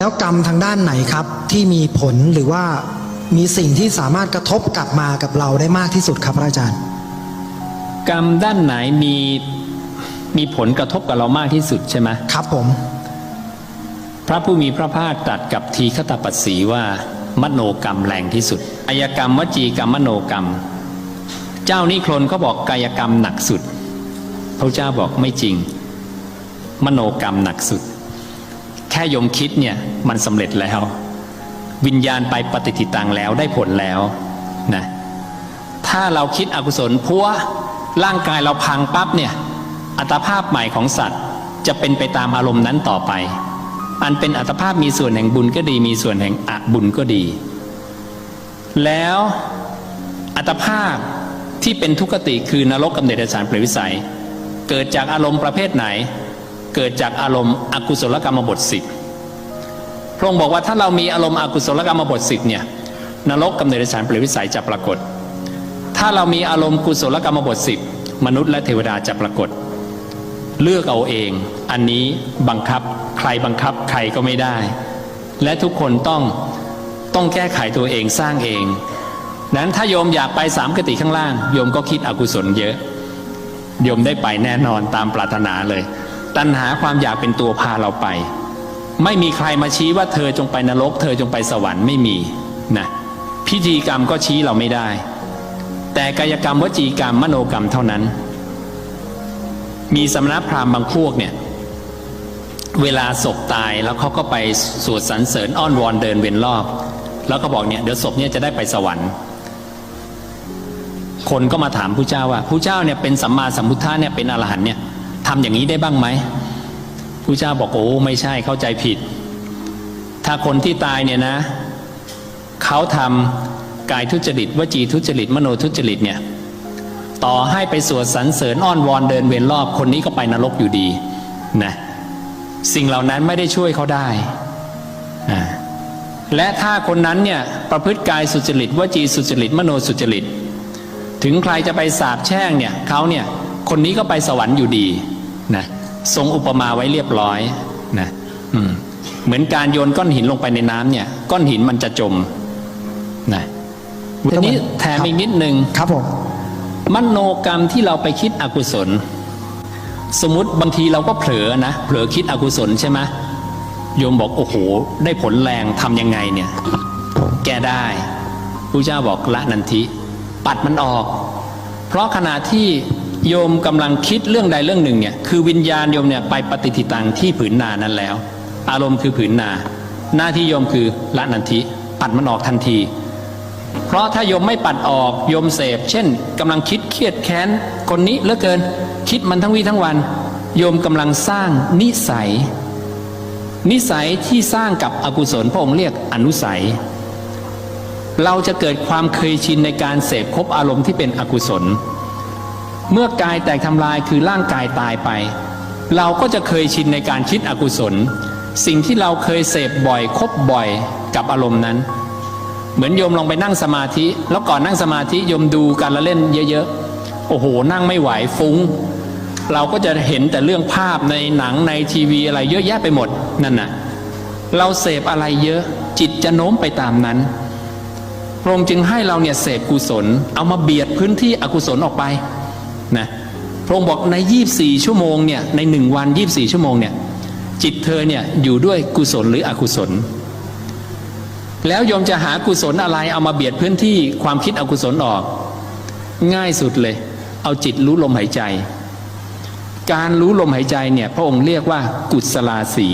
แล้วกรรมทางด้านไหนครับที่มีผลหรือว่ามีสิ่งที่สามารถกระทบกลับมากับเราได้มากที่สุดครับพระอาจารย์ กรรมด้านไหนมีมีผลกระทบกับเรามากที่สุดใช่ไหมครับผม พระผู้มีพระภาคตรัสกับทีฆตปัสสีว่า มโนกรรมแรงที่สุดกายกรรมวจีกรรมมโนกรรม เจ้านิครนเขาบอกกายกรรมหนักสุด พระเจ้าบอกไม่จริง มโนกรรมหนักสุดแค่ยมคิดเนี่ยมันสำเร็จแล้ว วิญญาณไปปฏิทิตังแล้วได้ผลแล้วนะถ้าเราคิดอกุศลพัวร่างกายเราพังปั๊บเนี่ยอัตภาพใหม่ของสัตว์จะเป็นไปตามอารมณ์นั้นต่อไป อันเป็นอัตภาพมีส่วนแห่งบุญก็ดี มีส่วนแห่งอบุญก็ดี แล้วอัตภาพที่เป็นทุกขติคือนรกกำเนิดสารเปรตวิสัย เกิดจากอารมณ์ประเภทไหน เกิดจากอารมณ์อกุศลกรรมบทสิบพระองค์บอกว่าถ้าเรามีอารมณ์อกุศลกรรมบทสิบเนี่ยนรกกำเนิดสารเปรตวิสัยจะปรากฏ ถ้าเรามีอารมณ์กุศลกรรมบทสิบมนุษย์และเทวดาจะปรากฏ เลือกเอาเอง อันนี้บังคับใครบังคับใครก็ไม่ได้ และทุกคนต้องต้องแก้ไขตัวเองสร้างเองนั้นถ้าโยมอยากไปสามกติข้างล่าง โยมก็คิดอกุศลเยอะ โยมได้ไปแน่นอนตามปรารถนาเลย ตัณหาความอยากเป็นตัวพาเราไป ไม่มีใครมาชี้ว่าเธอจงไปนรก เธอจงไปสวรรค์ไม่มีนะพิธีกรรมก็ชี้เราไม่ได้ แต่กายกรรมวจีกรรมมโนกรรมเท่านั้น มีสำนักพราหมณ์บางพวกเนี่ยเวลาศพตายแล้วเขาก็ไปสวดสรรเสริญอ้อนวอนเดินเวียนรอบ แล้วก็บอกเนี่ยเดี๋ยวศพเนี่ยจะได้ไปสวรรค์คนก็มาถามผู้เจ้าว่าผู้เจ้าเนี่ยเป็นสัมมาสัมพุทธะเนี่ยเป็นอรหันเนี่ย ทำอย่างนี้ได้บ้างไหมผู้เจ้าบอกโอ้ไม่ใช่เข้าใจผิด ถ้าคนที่ตายเนี่ยนะ เขาทำกายทุจริตวจีทุจริต มโนทุจริตเนี่ยต่อให้ไปสวดสรรเสริญอ้อนวอนเดินเวียนรอบคนนี้ก็ไปนรกอยู่ดีนะสิ่งเหล่านั้นไม่ได้ช่วยเขาได้นะและถ้าคนนั้นเนี่ยประพฤติกายสุจริตวจีสุจริต มโนสุจริต ถึงใครจะไปสาบแช่งเนี่ยเขาเนี่ยคนนี้ก็ไปสวรรค์อยู่ดี นะทรงอุปมาไว้เรียบร้อยนะอืมเหมือนการโยนก้อนหินลงไปในน้ำเนี่ย ก้อนหินมันจะจมนะทีนี้แถมอีกนิดนึงครับผมมโนกรรมที่เราไปคิดอกุศล สมมติบางทีเราก็เผลอนะเผลอคิดอกุศลใช่ไหมโยมบอกโอ้โห ได้ผลแรงทำยังไงเนี่ย แก้ได้พระเจ้าบอกละนันทิ ปัดมันออก เพราะขณะที่ โยมกำลังคิดเรื่องใดเรื่องหนึ่งเนี่ยคือวิญญาณโยมเนี่ยไปปฏิทิตังที่ผืนนานั้นแล้ว อารมณ์คือผืนนา หน้าที่โยมคือละนันทิปัดมันออกทันที เพราะถ้าโยมไม่ปัดออกโยมเสพ เช่นกำลังคิดเครียดแค้นคนนี้เหลือเกิน คิดมันทั้งวี่ทั้งวัน โยมกำลังสร้างนิสัย นิสัยที่สร้างกับอกุศลพระองค์เรียกอนุสัย เราจะเกิดความเคยชินในการเสพคบอารมณ์ที่เป็นอกุศล เมื่อกายแตกทำลายคือร่างกายตายไป เราก็จะเคยชินในการคิดอกุศล สิ่งที่เราเคยเสพบ่อยคบบ่อยกับอารมณ์นั้น เหมือนโยมลองไปนั่งสมาธิ แล้วก่อนนั่งสมาธิโยมดูการละเล่นเยอะๆ โอ้โห นั่งไม่ไหวฟุ้ง เราก็จะเห็นแต่เรื่องภาพในหนังในทีวีอะไรเยอะแยะไปหมดนั่นน่ะเราเสพอะไรเยอะจิตจะโน้มไปตามนั้นพระองค์จึงให้เราเนี่ยเสพกุศล เอามาเบียดพื้นที่อกุศลออกไป นะพระองค์บอกใน 24 ชั่วโมงเนี่ยในหนึ่งวัน 24 ชั่วโมงเนี่ยจิตเธอเนี่ยอยู่ด้วยกุศลหรืออกุศล แล้วโยมจะหากุศลอะไรเอามาเบียดพื้นที่ความคิดอกุศลออก ง่ายสุดเลย เอาจิตรู้ลมหายใจ การรู้ลมหายใจเนี่ยพระองค์เรียกว่ากุศลาสี